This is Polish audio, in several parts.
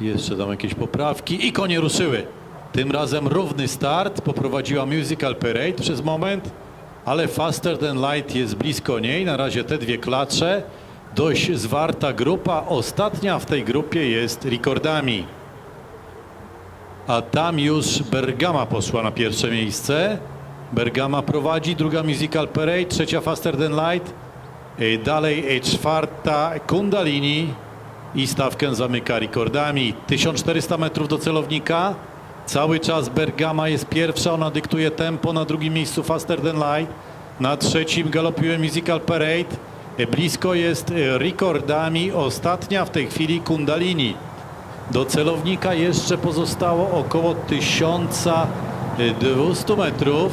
Jeszcze tam jakieś poprawki i konie ruszyły. Tym razem równy start. Poprowadziła Musical Parade przez moment, ale Faster Than Light jest blisko niej. Na razie te dwie klacze. Dość zwarta grupa. Ostatnia w tej grupie jest Ricordami. A tam już Bergama poszła na pierwsze miejsce. Bergama prowadzi, druga Musical Parade, trzecia Faster Than Light. I Dalej czwarta Kundalini i stawkę zamyka rekordami. 1400 metrów do celownika. Cały czas Bergama jest pierwsza, ona dyktuje tempo. Na drugim miejscu Faster Than Light. Na trzecim galopuje Musical Parade. Blisko jest rekordami. Ostatnia w tej chwili Kundalini. Do celownika jeszcze pozostało około 1200 metrów.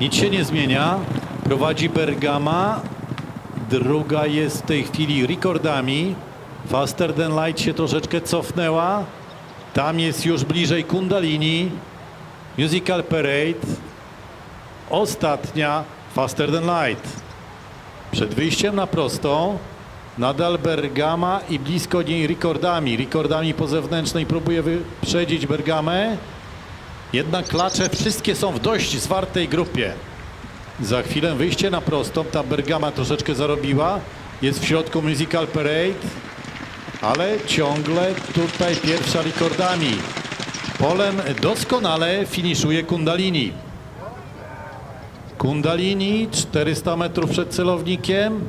Nic się nie zmienia. Prowadzi Bergama. Druga jest w tej chwili rekordami. Faster Than Light się troszeczkę cofnęła. Tam jest już bliżej Kundalini. Musical Parade. Ostatnia Faster Than Light. Przed wyjściem na prostą nadal Bergama i blisko niej rekordami. Rekordami po zewnętrznej próbuje wyprzedzić Bergamę. Jednak klacze wszystkie są w dość zwartej grupie. Za chwilę wyjście na prostą. Ta Bergama troszeczkę zarobiła. Jest w środku Musical Parade. Ale ciągle tutaj pierwsza rekordami. Polem doskonale finiszuje Kundalini. Kundalini 400 metrów przed celownikiem.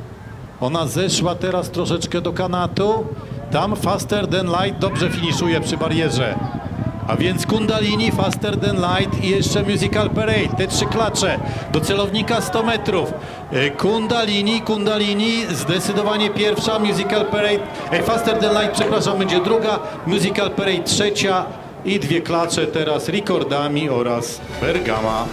Ona zeszła teraz troszeczkę do kanatu. Tam Faster Than Light dobrze finiszuje przy barierze. A więc Kundalini, Faster Than Light i jeszcze Musical Parade. Te trzy klacze do celownika 100 metrów. E, Kundalini, Kundalini zdecydowanie pierwsza, Musical Parade, Faster Than Light, przepraszam, będzie druga, Musical Parade trzecia i dwie klacze teraz rekordami oraz Bergama.